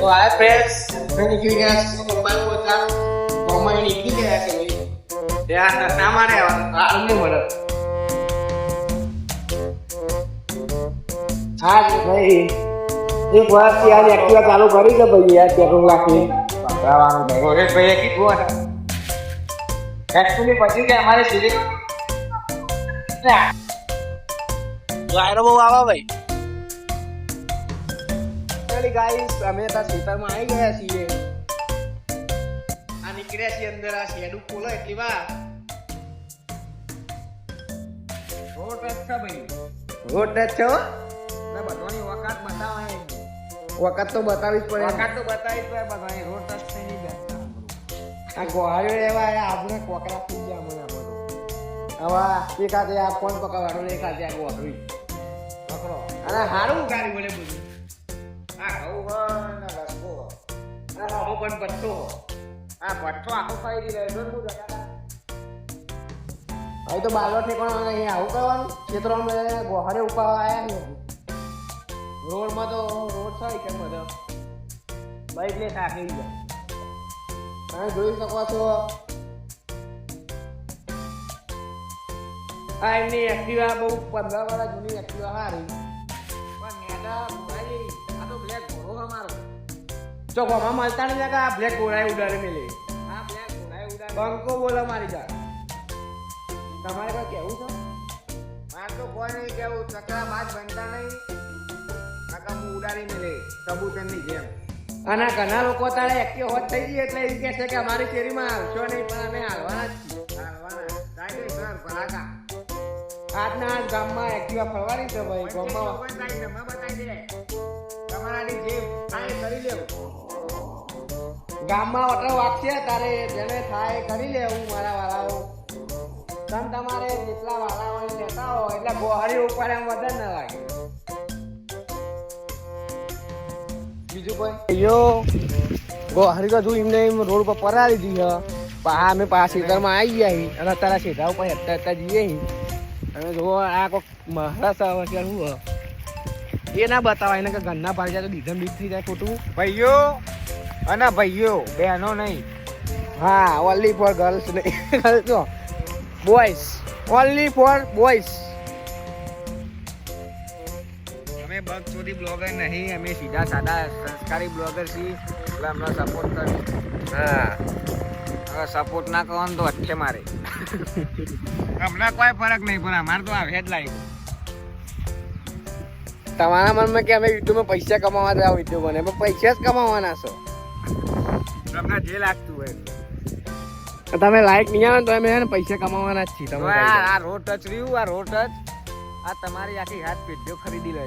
તો આ ફ્રેન્ડ્સ અમે નીકળી ગયા છીએ મોબાઈલ પોતા ગામમાં નીકળી ગયા છે ભાઈ ત્યાં ના મારે આવું નહીં મળે હા ભાઈ એક વર્ષથી આ એક્ટિવા ચાલુ કરી છે ભાઈ યાર પેટ્રોલ નાખી પકડાવાનું ભાઈ રોહિત ભાઈએ કીધું હતું એકચ્યુઅલી પછી કે અમારે સીધી વાયરો બહુ આવા ભાઈ ચાલી ગાઈસ અમે તા ખેતરમાં આવી ગયા છીએ. આ નીકળ્યા છીએ અંદર આ શેડું ખોલો એટલી વાર. રોડ ટચ છે ભાઈ. રોડ ટચ છે હો? બધાની વકાત બતાવાય. વખત તો બતાવી જ પડે વખત તો બતાવી જ પડે બધાની રોડ ટચ થઈ નહીં બેસતા આ ગોહાળીઓ એવા આપણે કોકરા થઈ ગયા મને હવે એક હાથે આ ફોન પકડવાનો એક હાથે આ ગોહળી પકડો. અને હારું. ગાડી બોલે બધું. આ તો અને આવો પણ અહીંયા આવું કરવાનું. ક્ષેત્રમાં ગોહાડે ઉપાવા આવ્યા ને રોડમાં તો રોડ છે કેમ બધો. બાઈક ને થાકી ગયા તમે જોઈ શકો છો. આ એમની એક્ટિવા બહુ પંદર વર્ષ જૂની એક્ટિવા સારી પણ મેડા જો ગોમાં મળતા ને આ બ્લેક ઘોડાએ ઉડાડે મેલે આ બ્લેક ઘોડાએ ઉડાડે. બંકો બોલે મારી જા તમારે કોઈ કેવું છે? મારે તો કોઈ નહીં કેવું. ચકરા બાદ બનતા નહીં. કાકા હું ઉડાડી મેલે કબૂતરની જેમ. અને ઘણા લોકો તારે એક્ટિવ હોત થઈ ગઈ એટલે એમ કહે છે કે અમારી કેરીમાં આવશો નહીં પણ અમે હાલવાના જ છીએ. હાલવાના. આજના આજ ગામમાં એક્ટિવા ફરવાની છે ભાઈ ગામમાં. તમારાથી જે થાય કરી લેવું. ગામમાં ઓટો વાગશે તારે જેને થાય કરી લેવું મારા વાળાઓ. તમ તમારે જેટલા વાળાઓ લેતા હો એટલે ગોહરી ઉપર એમ વધારે ના લાગે. બીજું કોઈ? યો ગોહરી તો એમને એમ રોડ પર પરાળી દીધી પા, અમે પાછા ખેતરમાં આવી ગયા અને તારા સીધા ઉપર હેઠતા હેઠતા જઈએ અને જો આ કોક મહારાષ્ટ્ર શું? એ ના બતાવાય એને કે ઘરના પાડી જાય તો દીધમ બીક થઈ જાય ખોટું. ભાઈઓ અને ભાઈઓ બહેનો નહીં. હા ઓનલી ફોર ગર્લ્સ નહીં. Girls boys only for boys અમે બગ ચોરી બ્લોગર નહીં અમે સીધા સાદા સંસ્કારી બ્લોગર છીએ. એટલે અમને સપોર્ટ કરી. હા. હવે સપોર્ટ ના કરો તો અઠે મારે. હમણાં કોઈ ફરક નહીં પણ અમારે તો આવે જ લાગ્યું તમારા મનમાં કે અમે યુટ્યુબમાં પૈસા કમાવા જાવ યુટ્યુબ અને પૈસા જ કમાવાના છો. તમને જે લાગતું હોય તમે લાઈક નહીં આવે તો અમે પૈસા કમાવાના જ છીએ તમે આ રોડ ટચ રહ્યું આ રોડ ટચ આ તમારી આખી હાથ પેઢીઓ ખરીદી લે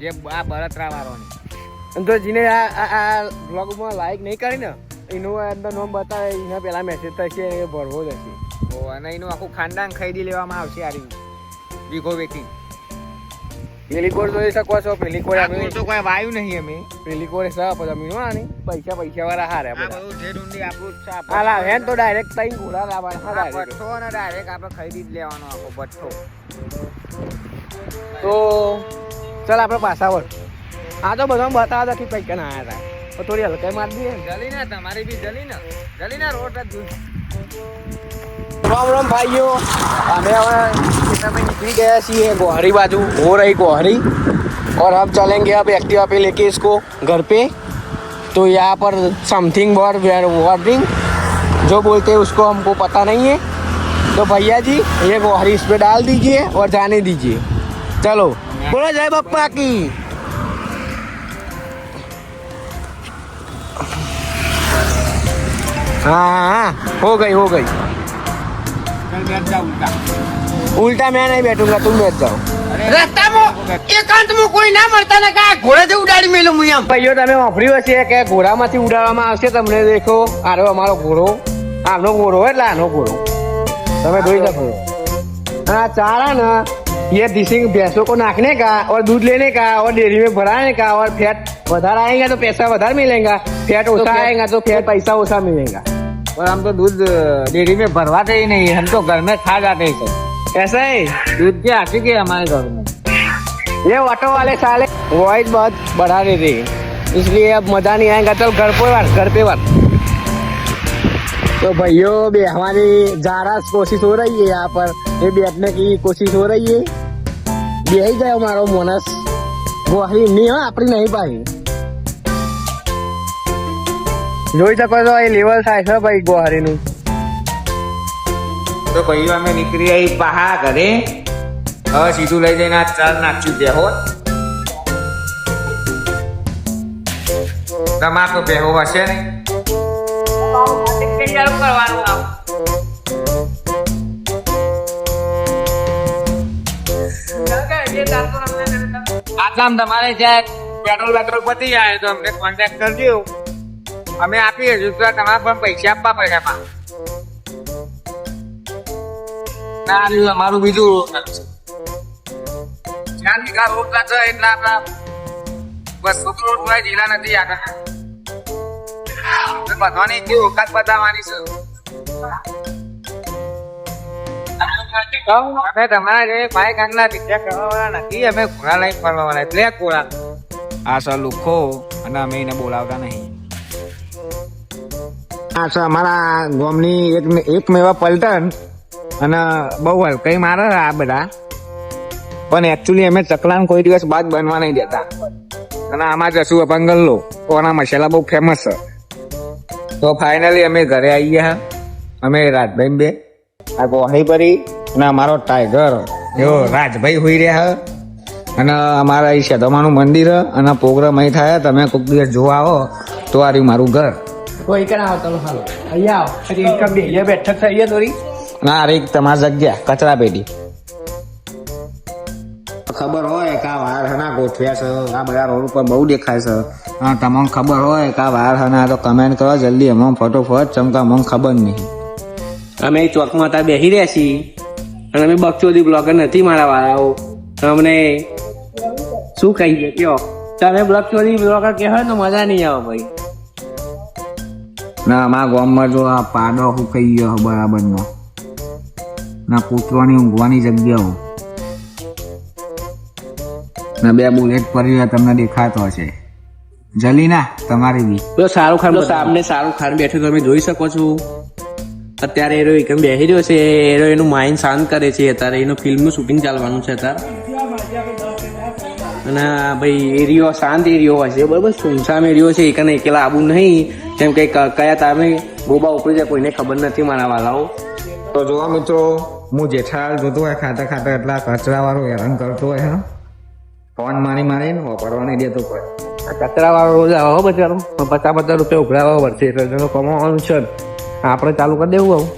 જે આ બળતરા વાળોની તો જીને આ આ- બ્લોગમાં લાઈક નહીં કરી ને એનું અંદર નોમ બતાવે એના પેલા મેસેજ થશે એ ભરવો જ હશે. ઓ અને એનું આખું ખાનદાન ખરીદી લેવામાં આવશે આ રીતે વીઘો વેચી પેલી કોડ જોઈ શકો છો પેલીકોર અમે તો કોઈ વાયુ નહીં અમે પેલીકોર છે પછી અમે નો આની પૈસા પૈસા વાળા હારે બધા જે ડુંડી આપણું છે આ હેન તો ડાયરેક્ટ તઈ ઘોડા લાવવાના આ direct. ને ડાયરેક્ટ આપણે ખરીદી જ લેવાનો આખો ભઠ્ઠો તો ચાલ આપણે પાછા વળ આ તો બધા બતાવતા કે પૈસા ના આવ્યા હતા તો થોડી હલકાઈ મારી દઈએ જલી ના તમારી બી જલી ના જલી ના રોડ જ જોઈ. राम राम भाइयों हमें हमारे खेतर में निकल गया सी गोहरी बाजू हो रही गोहरी और हम चलेंगे अब एक्टिवा पे लेके इसको घर पे तो यहाँ पर समथिंग वर्ड वार्निंग जो बोलते हैं उसको हमको पता नहीं है तो भैया जी ये गोहरी इस पे डाल दीजिए और जाने दीजिए चलो बोलो जय बप्पा की हाँ हाँ हो गई हो गई ચાલ બેઠ જા ઉલટા. उल्टा मैं नहीं बैठूंगा तुम बैठ जाओ રસ્તામાં એકાંતમાં કોઈ ના મળતા ને કા ઘોડેથી ઉડાડી મેલું હું એમ ભાઈઓ તમે વાપર્યું હશે કે ઘોડામાંથી ઉડાડવામાં આવશે તમને દેખો આરો અમારો ઘોડો આનો ઘોડો એટલે આનો ઘોડો તમે જોઈ શકો हाँ चारा ना ये दिसिंग भैंसों को नाखने का और दूध लेने का और डेयरी में भराने का और फैट વધારે आएगा तो पैसा વધારે मिलेगा फैट ओछा आएगा तो फैट पैसा ओछा मिलेगा पर हम तो दूध डेयरी में भरवाते ही नहीं हम तो घर में खा जाते हैं कैसे दूध के आती के हमारे घर में ये ऑटो वाले साले वॉइस बहुत बढ़ा देते हैं इसलिए अब मजा नहीं आएगा चल घर पे बार घर पे बार तो भाइयों भी हमारी जारा कोशिश हो रही है यहाँ पर ये बैठने की कोशिश हो रही है यही गए हमारो मोनस वो ही नहीं अपनी नहीं पाई જોઈ શકો છો એ લેવલ થાય છે ભાઈ ગોહરીનું. તો ભાઈ અમે નીકળી આવી પહા ઘરે. હવે સીધું લઈ જઈને આ ચાર નાખ્યું બેહો તમાર તો બેહો હશે ને. આટલામાં તમારે જ્યાં પેટ્રોલ પેટ્રોલ પતી જાય તો અમને કોન્ટેક્ટ કરજો. અમે આપીએ છીએ, તો તમારે પણ પૈસા આપવા પડે એમાં. ના રહ્યું અમારું બીજું રોડ છે. જ્યાં વીઘા રોટલા છે, એટલે આપણા બસો કરોડ રૂપિયા જેલા નથી આગળ. બધાની જે ઓકાત બતાવવાની છે. અમે તમારા જે ભાઈ રિક્ષા કરવાવાળા નથી, અમે ઘોડા લઈને ફરવાવાળા, એટલે ઘોડા. આ સર લુખો, અને અમે એને બોલાવતા નહીં. આ છે અમારા ગામની એક એક મેવા પલટન અને બહુ હલકઈ મારે આ બધા. પણ એકચ્યુઅલી અમે ચકલાન કોઈ દિવસ બાદ બનવા નહીં દેતા. અને આમાં જશું અપંગલ્લો ઓના મસાલા બહુ ફેમસ છે. તો ફાઇનલી અમે ઘરે આવી ગયા. અમે રાજભાઈ બે. આ ગોહણી પરી અને અમારો ટાઈગર એવો રાજભાઈ હોઈ રહ્યા અને અમારા અહીં શેદોમાનું મંદિર અને પ્રોગ્રામ અહીં થાય. તમે કોઈક દિવસ જોવા આવો તો આ રહ્યું મારું ઘર. કોઈ કણ આવો તમે હાલો. અહીંયા આવો. પછી ઇન્કમ બે. અહીંયા બેઠક છે અહીંયા થોડી. ના અરે તમારી જગ્યા કચરા પેટી. ખબર હોય કે આ વાર હના ગોઠવ્યા છે આ બધા રોડ ઉપર બહુ દેખાય છે. હા તમને ખબર હોય કે આ વાર હના તો કમેન્ટ કરો જલ્દી અમને ફટોફટ ચમકા અમને ખબર નહીં. અમે ચોકમાં ત્યાં બેસી રહ્યા છીએ. અને અમે બકચોદી બ્લોગર નથી મારા વાળાઓ. અમને શું કહીએ કયો? તમે બકચોદી બ્લોગર કહેવાય તો મજા નહીં આવે ભાઈ. ના અમારા ગામમાં જો આ પાડો હું કહી ગયો બરાબરનો. ના કૂતરોની ઊંઘવાની જગ્યાઓ ના બે બુલેટ પરી તમને દેખાતો હશે. જલીના તમારી બી. તો શાહરુખ ખાન સામને શાહરુખ ખાન બેઠો તમે જોઈ શકો છો. અત્યારે એરો એકમ બેસી રહ્યો છે. એરો એનું માઇન્ડ શાંત કરે છે. અત્યારે એનું ફિલ્મનું શૂટિંગ ચાલવાનું છે અત્યારે. અને ભાઈ એરિયો શાંત એરિયો હોય છે. બરોબર સુનસામ એરિયો છે. એકને એકલા આવું નહીં. કેમ કે કયા તારમે બોબા ઉપડી જાય કોઈને ખબર નથી મારા વાલાઓ. તો જોવા મિત્રો હું જેઠાલાલ જોતો હોય ખાતા ખાતા એટલા કચરાવાળો હેરાન કરતો હોય હા. ફોન મારી મારીને વાપરવા નહીં દેતો કોઈ કચરાવાળો રોજ આવો બચારો પચાસ પચાસ રૂપિયા ઉઘરાવા વળશે એટલે કમાવાનું છે આપણે ચાલુ કરી દેવું આવું.